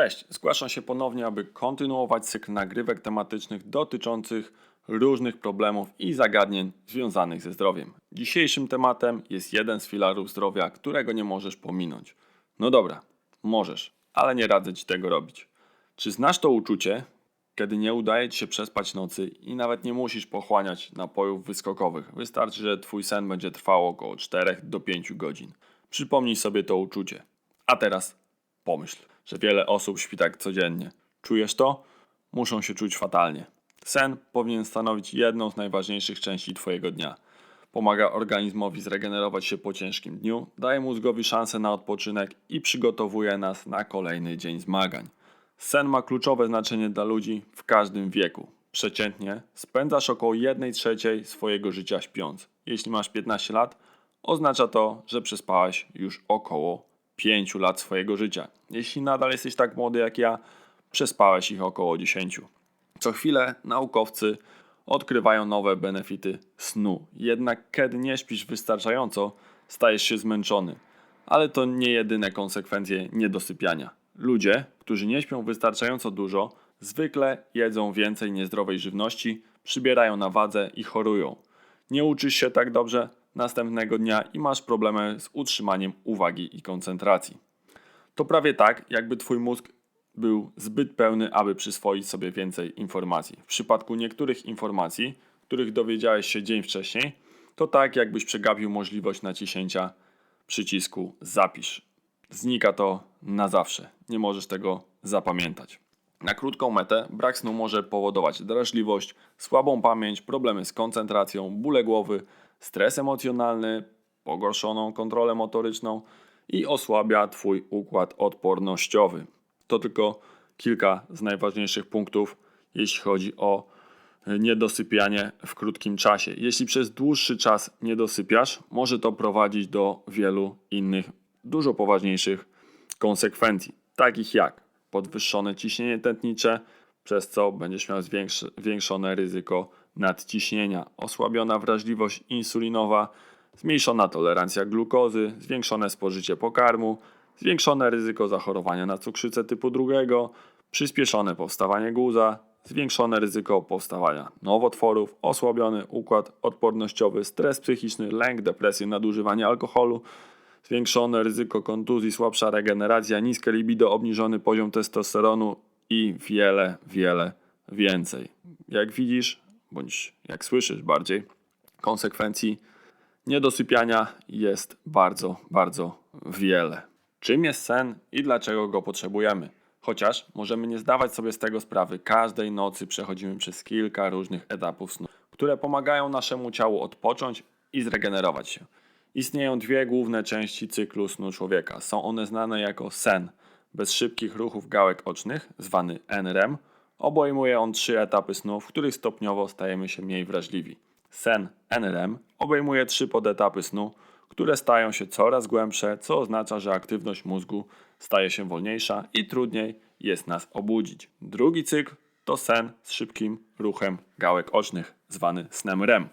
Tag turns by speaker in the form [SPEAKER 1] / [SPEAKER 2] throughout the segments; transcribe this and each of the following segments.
[SPEAKER 1] Cześć, zgłaszam się ponownie, aby kontynuować cykl nagrywek tematycznych dotyczących różnych problemów i zagadnień związanych ze zdrowiem. Dzisiejszym tematem jest jeden z filarów zdrowia, którego nie możesz pominąć. No dobra, możesz, ale nie radzę ci tego robić. Czy znasz to uczucie, kiedy nie udaje ci się przespać nocy i nawet nie musisz pochłaniać napojów wyskokowych? Wystarczy, że twój sen będzie trwał około 4 do 5 godzin. Przypomnij sobie to uczucie. A teraz pomyśl, że wiele osób śpi tak codziennie. Czujesz to? Muszą się czuć fatalnie. Sen powinien stanowić jedną z najważniejszych części Twojego dnia. Pomaga organizmowi zregenerować się po ciężkim dniu, daje mózgowi szansę na odpoczynek i przygotowuje nas na kolejny dzień zmagań. Sen ma kluczowe znaczenie dla ludzi w każdym wieku. Przeciętnie spędzasz około 1 trzeciej swojego życia śpiąc. Jeśli masz 15 lat, oznacza to, że przespałeś już około 5 lat swojego życia. Jeśli nadal jesteś tak młody jak ja, przespałeś ich około 10. Co chwilę naukowcy odkrywają nowe benefity snu. Jednak kiedy nie śpisz wystarczająco, stajesz się zmęczony. Ale to nie jedyne konsekwencje niedosypiania. Ludzie, którzy nie śpią wystarczająco dużo, zwykle jedzą więcej niezdrowej żywności, przybierają na wadze i chorują. Nie uczysz się tak dobrze następnego dnia i masz problemy z utrzymaniem uwagi i koncentracji. To prawie tak, jakby twój mózg był zbyt pełny, aby przyswoić sobie więcej informacji. W przypadku niektórych informacji, których dowiedziałeś się dzień wcześniej, to tak, jakbyś przegapił możliwość naciśnięcia przycisku zapisz. Znika to na zawsze. Nie możesz tego zapamiętać. Na krótką metę brak snu może powodować drażliwość, słabą pamięć, problemy z koncentracją, bóle głowy, stres emocjonalny, pogorszoną kontrolę motoryczną i osłabia Twój układ odpornościowy. To tylko kilka z najważniejszych punktów, jeśli chodzi o niedosypianie w krótkim czasie. Jeśli przez dłuższy czas nie dosypiasz, może to prowadzić do wielu innych, dużo poważniejszych konsekwencji, takich jak podwyższone ciśnienie tętnicze, przez co będziesz miał zwiększone ryzyko nadciśnienia, osłabiona wrażliwość insulinowa, zmniejszona tolerancja glukozy, zwiększone spożycie pokarmu, zwiększone ryzyko zachorowania na cukrzycę typu drugiego, przyspieszone powstawanie guza, zwiększone ryzyko powstawania nowotworów, osłabiony układ odpornościowy, stres psychiczny, lęk, depresję, nadużywanie alkoholu, zwiększone ryzyko kontuzji, słabsza regeneracja, niskie libido, obniżony poziom testosteronu i wiele, wiele więcej. Jak widzisz, bądź jak słyszysz bardziej, konsekwencji niedosypiania jest bardzo, bardzo wiele. Czym jest sen i dlaczego go potrzebujemy? Chociaż możemy nie zdawać sobie z tego sprawy, każdej nocy przechodzimy przez kilka różnych etapów snu, które pomagają naszemu ciału odpocząć i zregenerować się. Istnieją dwie główne części cyklu snu człowieka. Są one znane jako sen, bez szybkich ruchów gałek ocznych, zwany NREM. Obejmuje on trzy etapy snu, w których stopniowo stajemy się mniej wrażliwi. Sen NREM obejmuje trzy podetapy snu, które stają się coraz głębsze, co oznacza, że aktywność mózgu staje się wolniejsza i trudniej jest nas obudzić. Drugi cykl to sen z szybkim ruchem gałek ocznych, zwany snem REM.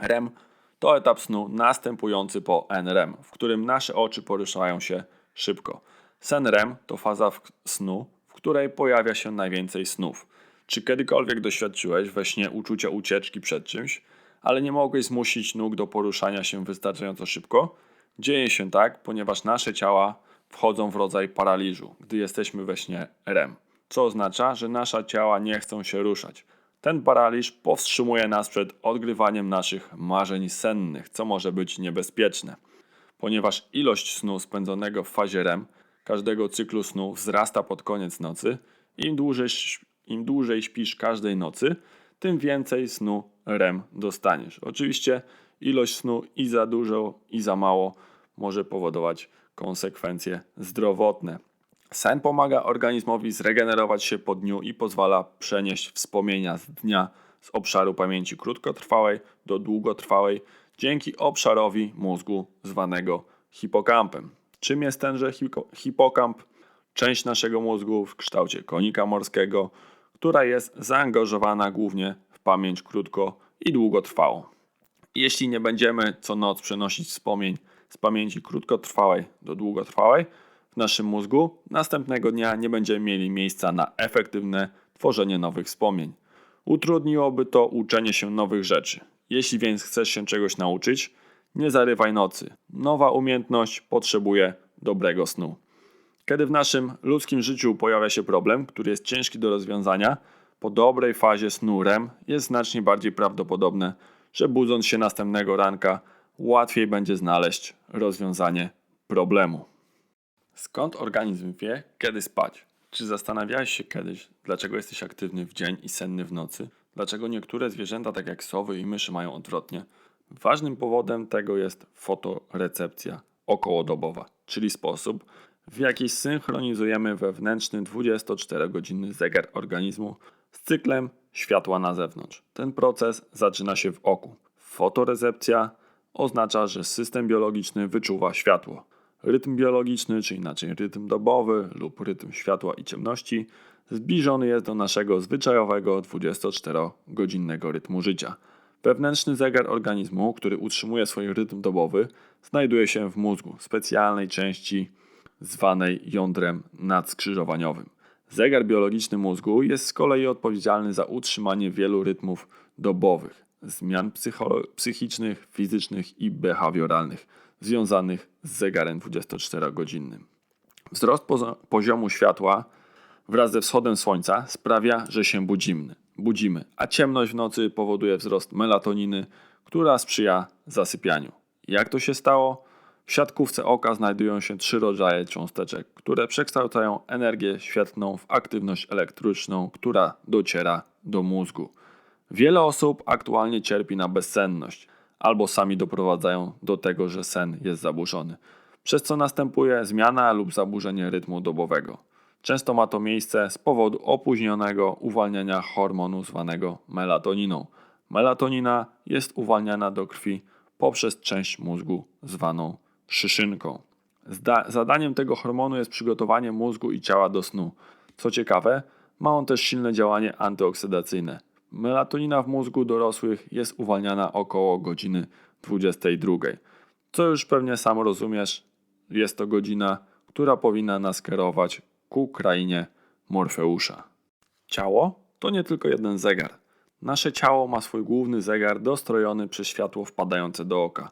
[SPEAKER 1] REM to etap snu następujący po NREM, w którym nasze oczy poruszają się szybko. Sen REM to faza snu, której pojawia się najwięcej snów. Czy kiedykolwiek doświadczyłeś we śnie uczucia ucieczki przed czymś, ale nie mogłeś zmusić nóg do poruszania się wystarczająco szybko? Dzieje się tak, ponieważ nasze ciała wchodzą w rodzaj paraliżu, gdy jesteśmy we śnie REM, co oznacza, że nasze ciała nie chcą się ruszać. Ten paraliż powstrzymuje nas przed odgrywaniem naszych marzeń sennych, co może być niebezpieczne. Ponieważ ilość snu spędzonego w fazie REM każdego cyklu snu wzrasta pod koniec nocy, im dłużej, im dłużej śpisz każdej nocy, tym więcej snu REM dostaniesz. Oczywiście ilość snu i za dużo, i za mało może powodować konsekwencje zdrowotne. Sen pomaga organizmowi zregenerować się po dniu i pozwala przenieść wspomnienia z dnia z obszaru pamięci krótkotrwałej do długotrwałej dzięki obszarowi mózgu zwanego hipokampem. Czym jest tenże hipokamp? Część naszego mózgu w kształcie konika morskiego, która jest zaangażowana głównie w pamięć krótko i długotrwałą. Jeśli nie będziemy co noc przenosić wspomnień z pamięci krótkotrwałej do długotrwałej, w naszym mózgu, następnego dnia nie będziemy mieli miejsca na efektywne tworzenie nowych wspomnień. Utrudniłoby to uczenie się nowych rzeczy. Jeśli więc chcesz się czegoś nauczyć, nie zarywaj nocy. Nowa umiejętność potrzebuje dobrego snu. Kiedy w naszym ludzkim życiu pojawia się problem, który jest ciężki do rozwiązania, po dobrej fazie snu REM jest znacznie bardziej prawdopodobne, że budząc się następnego ranka, łatwiej będzie znaleźć rozwiązanie problemu. Skąd organizm wie, kiedy spać? Czy zastanawiałeś się kiedyś, dlaczego jesteś aktywny w dzień i senny w nocy? Dlaczego niektóre zwierzęta, tak jak sowy i myszy, mają odwrotnie? Ważnym powodem tego jest fotorecepcja okołodobowa, czyli sposób, w jaki synchronizujemy wewnętrzny 24-godzinny zegar organizmu z cyklem światła na zewnątrz. Ten proces zaczyna się w oku. Fotorecepcja oznacza, że system biologiczny wyczuwa światło. Rytm biologiczny, czy inaczej rytm dobowy lub rytm światła i ciemności, zbliżony jest do naszego zwyczajowego 24-godzinnego rytmu życia. Wewnętrzny zegar organizmu, który utrzymuje swój rytm dobowy, znajduje się w mózgu, specjalnej części zwanej jądrem nadskrzyżowaniowym. Zegar biologiczny mózgu jest z kolei odpowiedzialny za utrzymanie wielu rytmów dobowych, zmian psychicznych, fizycznych i behawioralnych związanych z zegarem 24-godzinnym. Wzrost poziomu światła wraz ze wschodem słońca sprawia, że się budzimy, budzimy, a ciemność w nocy powoduje wzrost melatoniny, która sprzyja zasypianiu. Jak to się stało? W siatkówce oka znajdują się trzy rodzaje cząsteczek, które przekształcają energię świetlną w aktywność elektryczną, która dociera do mózgu. Wiele osób aktualnie cierpi na bezsenność, albo sami doprowadzają do tego, że sen jest zaburzony, przez co następuje zmiana lub zaburzenie rytmu dobowego. Często ma to miejsce z powodu opóźnionego uwalniania hormonu zwanego melatoniną. Melatonina jest uwalniana do krwi poprzez część mózgu zwaną szyszynką. Zda- zadaniem tego hormonu jest przygotowanie mózgu i ciała do snu. Co ciekawe, ma on też silne działanie antyoksydacyjne. Melatonina w mózgu dorosłych jest uwalniana około godziny 22. Co już pewnie sam rozumiesz, jest to godzina, która powinna nas kierować ku krainie Morfeusza. Ciało to nie tylko jeden zegar. Nasze ciało ma swój główny zegar dostrojony przez światło wpadające do oka.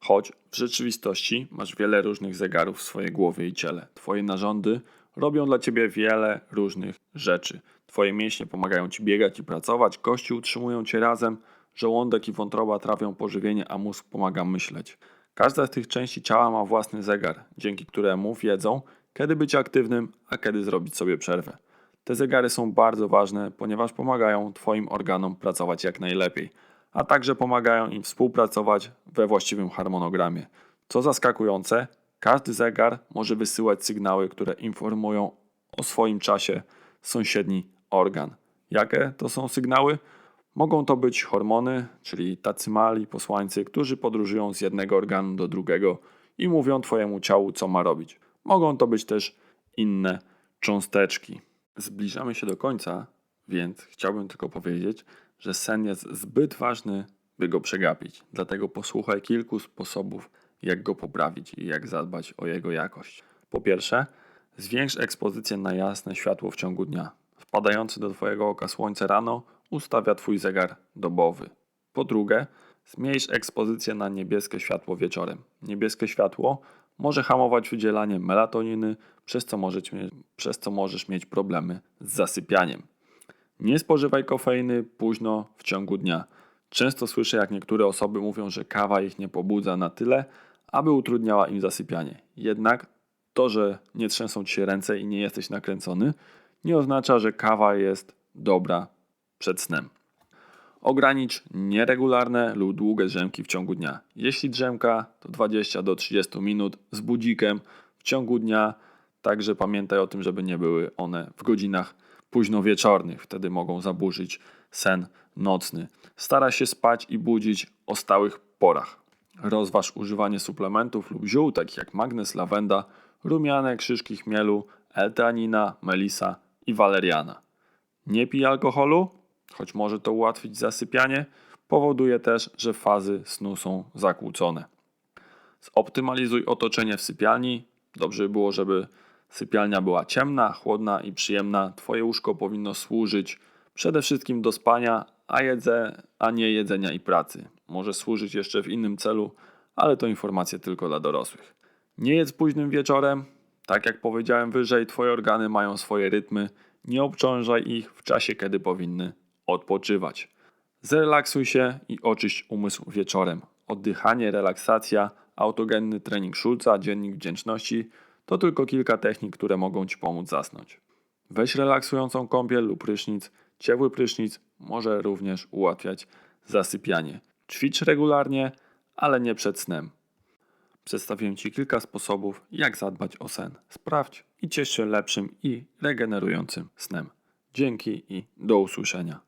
[SPEAKER 1] Choć w rzeczywistości masz wiele różnych zegarów w swojej głowie i ciele. Twoje narządy robią dla ciebie wiele różnych rzeczy. Twoje mięśnie pomagają ci biegać i pracować, kości utrzymują cię razem, żołądek i wątroba trawią pożywienie, a mózg pomaga myśleć. Każda z tych części ciała ma własny zegar, dzięki któremu wiedzą, kiedy być aktywnym, a kiedy zrobić sobie przerwę. Te zegary są bardzo ważne, ponieważ pomagają Twoim organom pracować jak najlepiej, a także pomagają im współpracować we właściwym harmonogramie. Co zaskakujące, każdy zegar może wysyłać sygnały, które informują o swoim czasie sąsiedni organ. Jakie to są sygnały? Mogą to być hormony, czyli tacy mali posłańcy, którzy podróżują z jednego organu do drugiego i mówią Twojemu ciału, co ma robić. Mogą to być też inne cząsteczki. Zbliżamy się do końca, więc chciałbym tylko powiedzieć, że sen jest zbyt ważny, by go przegapić. Dlatego posłuchaj kilku sposobów, jak go poprawić i jak zadbać o jego jakość. Po pierwsze, zwiększ ekspozycję na jasne światło w ciągu dnia. Wpadający do Twojego oka słońce rano ustawia Twój zegar dobowy. Po drugie, zmniejsz ekspozycję na niebieskie światło wieczorem. Niebieskie światło może hamować wydzielanie melatoniny, przez co, możesz mieć, przez co możesz mieć problemy z zasypianiem. Nie spożywaj kofeiny późno w ciągu dnia. Często słyszę, jak niektóre osoby mówią, że kawa ich nie pobudza na tyle, aby utrudniała im zasypianie. Jednak to, że nie trzęsą ci się ręce i nie jesteś nakręcony, nie oznacza, że kawa jest dobra przed snem. Ogranicz nieregularne lub długie drzemki w ciągu dnia. Jeśli drzemka to 20 do 30 minut z budzikiem w ciągu dnia, także pamiętaj o tym, żeby nie były one w godzinach późno wieczornych, wtedy mogą zaburzyć sen nocny. Stara się spać i budzić o stałych porach. Rozważ używanie suplementów lub ziół takich jak magnez, lawenda, rumianek, szyszki chmielu, L-teanina, melisa i waleriana. Nie pij alkoholu, choć może to ułatwić zasypianie, powoduje też, że fazy snu są zakłócone. Zoptymalizuj otoczenie w sypialni, Dobrze by było, żeby sypialnia była ciemna, chłodna i przyjemna. Twoje łóżko powinno służyć przede wszystkim do spania, a, jedze, a nie jedzenia i pracy. Może służyć jeszcze w innym celu, ale to informacje tylko dla dorosłych. Nie jedz późnym wieczorem. Tak jak powiedziałem wyżej, Twoje organy mają swoje rytmy. Nie obciążaj ich w czasie, kiedy powinny odpoczywać. Zrelaksuj się i oczyść umysł wieczorem. Oddychanie, relaksacja, autogenny trening Schulza, dziennik wdzięczności to tylko kilka technik, które mogą Ci pomóc zasnąć. Weź relaksującą kąpiel lub prysznic. Ciepły prysznic może również ułatwiać zasypianie. Ćwicz regularnie, ale nie przed snem. Przedstawiłem Ci kilka sposobów, jak zadbać o sen. Sprawdź i ciesz się lepszym i regenerującym snem. Dzięki i do usłyszenia.